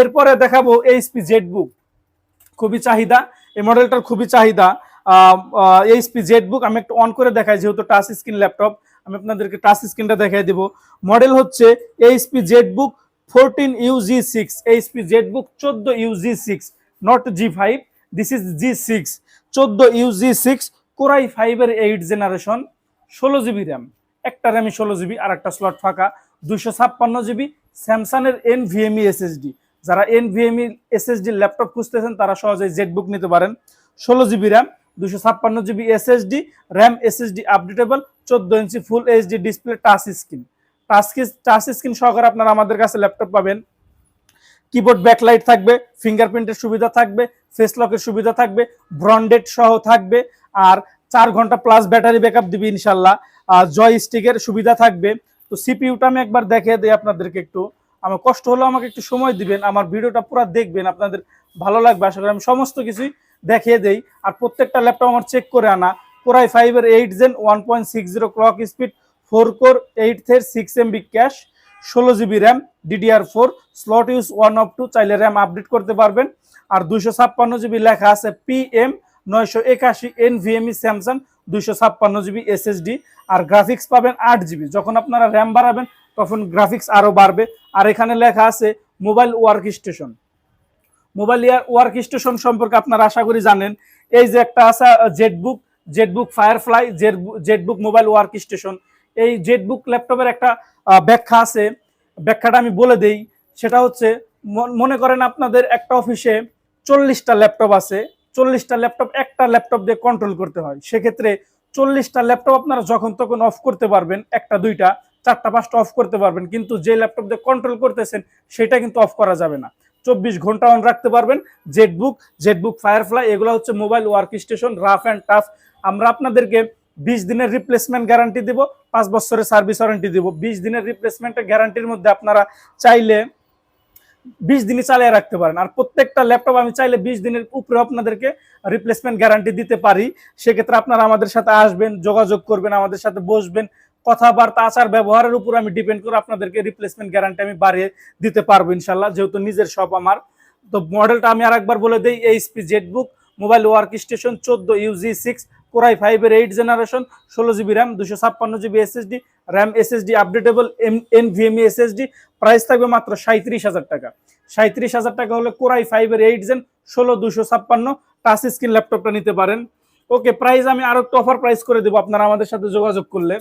এরপরে দেখাবো HP Z book খুবই চাহিদা। এই মডেলটার খুবই চাহিদা। এইচপি জেড বুক আমি একটু অন করে দেখাই, যেহেতু টাচ স্ক্রিন ল্যাপটপ আমি আপনাদেরকে টাচ স্ক্রিনটা দেখাই দিব। মডেল হচ্ছে HP ZBook fourteen U G six HP ZBook চোদ্দ U G six not G five this is G six চোদ্দ U G six core i ফাইভের এইট জেনারেশন ষোলো জিবি র্যাম একটা র্যামই ষোলো জিবি আর একটা স্লট ফাঁকা। দুশো ছাপ্পান্ন জিবি স্যামসাংয়ের এন ভিএমই এসএসডি যারা এন ভিএমই এসএসডি ল্যাপটপ খুঁজতেছেন, তারা সহজেই জেড বুক নিতে পারেন। ষোলো জিবি র্যাম দুশো ছাপ্পান্ন GB SSD RAM SSD updatable চোদ্দ ইঞ্চি full HD display touch screen touch touch screen সহকারে আপনারা আমাদের কাছে ল্যাপটপ পাবেন। কিবোর্ড ব্যাকলাইট থাকবে ফিঙ্গারপ্রিন্টের সুবিধা থাকবে ফেস লকের সুবিধা থাকবে ব্রন্ডেড সহ থাকবে, আর চার ঘণ্টা প্লাস ব্যাটারি ব্যাকআপ দিবে ইনশাল্লাহ। জয় স্টিকের সুবিধা থাকবে। তো সিপিইউটা আমি একবার দেখিয়ে দিই আপনাদেরকে একটু। আমার কষ্ট হলো আমাকে একটু সময় দিবেন, আমার ভিডিওটা পুরো দেখবেন, আপনাদের ভালো লাগবে, আশা করি আমি সমস্ত কিছুই দেখিয়ে দেই। আর প্রত্যেকটা ল্যাপটপ আমার চেক করে আনা। কোরাই ফাইভের eight gen one point six zero clock speed four core eight থের সিক্স এমবি ক্যাশ ষোলো GB RAM DDR four slot use one of two চাইলে র্যাম আপডেট করতে পারবেন। আর দুইশো ছাপ্পান্ন জিবি লেখা আছে পিএম নয়শো একাশি এন ভিএমই স্যামসাং দুইশো ছাপ্পান্ন জিবি এসএসডি আর গ্রাফিক্স পাবেন আট জিবি। যখন আপনারা র্যাম বাড়াবেন, তখন গ্রাফিক্স আরও বাড়বে। আর এখানে লেখা আছে mobile workstation mobile year workstation সম্পর্কে আপনারা আশা করি জানেন। এই যে একটা আছে ZBook ZBook Firefly ZBook mobile workstation এই জেটবুক ল্যাপটপের একটা ব্যাখ্যা আছে। ব্যাখ্যাটা আমি বলে দেই। সেটা হচ্ছে মন- করেন আপনাদের একটা অফিসে চল্লিশটা ল্যাপটপ আছে। চল্লিশটা ল্যাপটপ, একটা ল্যাপটপ দিয়ে কন্ট্রোল করতে হয়। সেক্ষেত্রে চল্লিশটা ল্যাপটপ আপনারা যখন তখন অফ করতে পারবেন, একটা, দুইটা, চারটা, পাঁচটা অফ করতে পারবেন, কিন্তু যে ল্যাপটপ দিয়ে কন্ট্রোল করতেছেন, সেটা কিন্তু অফ করা যাবে না। চব্বিশ ঘণ্টা অন রাখতে পারবেন জেটবুক জেটবুক ফায়ারফ্লাই এগুলো হচ্ছে mobile workstation rough and tough আমরা আপনাদেরকে বিশ দিনের রিপ্লেসমেন্ট গ্যারান্টি দিব, পাঁচ বছরের সার্ভিস ওয়ারেন্টি দিব। বিশ দিনের রিপ্লেসমেন্টের গ্যারান্টির মধ্যে আপনারা চাইলে বিশ দিনই চালিয়ে রাখতে পারেন। আর প্রত্যেকটা ল্যাপটপ আমি চাইলে বিশ দিনের উপরে আপনাদেরকে রিপ্লেসমেন্ট গ্যারান্টি দিতে পারি। সেক্ষেত্রে আপনারা আমাদের সাথে আসবেন, যোগাযোগ করবেন, আমাদের সাথে বসবেন। কথাবার্তা, আচার ব্যবহারের উপর আমি ডিপেন্ড করে আপনাদেরকে রিপ্লেসমেন্ট গ্যারান্টি আমি বাড়িয়ে দিতে পারব ইনশাল্লাহ যেহেতু নিজের শপ আমার। তো মডেলটা আমি আরেকবার বলে দিই, HP ZBook mobile workstation চোদ্দ ইউজি সিক্স কোরাই ফাইভের এইট জেনারেশন ষোলো জিবি র্যাম দুশো ছাপ্পান্ন GB SSD RAM SSD updatable M N VME SSD price থাকবে মাত্র সাঁত্রিশ হাজার টাকা। সাঁত্রিশ হাজার টাকা হলে কোরাই ফাইভের এইট জেন ষোলো দুশো ছাপ্পান্ন টাচ স্ক্রিন ল্যাপটপটা নিতে পারেন। ওকে প্রাইস আমি আরও একটু অফার প্রাইস করে দেবো, আপনারা আমাদের সাথে যোগাযোগ করলে।